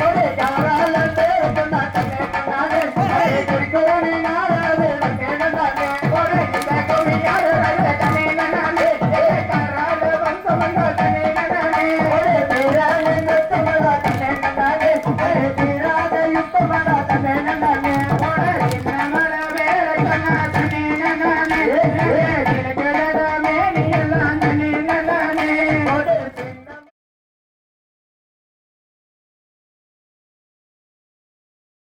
போது